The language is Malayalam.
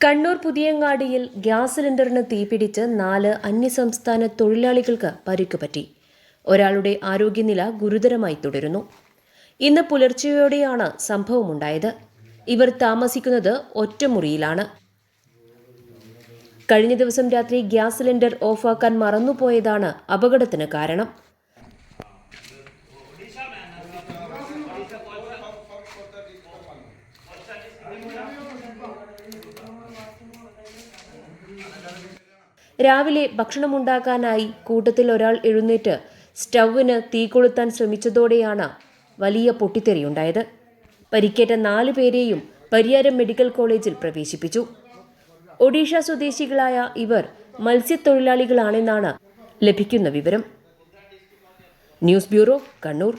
കണ്ണൂർ പുതിയങ്ങാടിയിൽ ഗ്യാസ് സിലിണ്ടറിന് തീപിടിച്ച് നാല് അന്യസംസ്ഥാന തൊഴിലാളികൾക്ക് പരിക്ക് പറ്റി. ഒരാളുടെ ആരോഗ്യനില ഗുരുതരമായി തുടരുന്നു. ഇന്ന് പുലർച്ചെയോടെയാണ് സംഭവമുണ്ടായത്. ഇവർ താമസിക്കുന്നത് ഒറ്റമുറിയിലാണ്. കഴിഞ്ഞ ദിവസം രാത്രി ഗ്യാസ് സിലിണ്ടർ ഓഫാക്കാൻ മറന്നുപോയതാണ് അപകടത്തിന് കാരണം. രാവിലെ ഭക്ഷണമുണ്ടാക്കാനായി കൂട്ടത്തിൽ ഒരാൾ എഴുന്നേറ്റ് സ്റ്റൗവിന് തീ കൊളുത്താൻ ശ്രമിച്ചതോടെയാണ് വലിയ പൊട്ടിത്തെറിയുണ്ടായത്. പരിക്കേറ്റ നാല് പേരെയും പരിയാരം മെഡിക്കൽ കോളേജിൽ പ്രവേശിപ്പിച്ചു. ഒഡീഷ സ്വദേശികളായ ഇവർ മത്സ്യത്തൊഴിലാളികളാണെന്നാണ് ലഭിക്കുന്ന വിവരം. News bureau Kannur.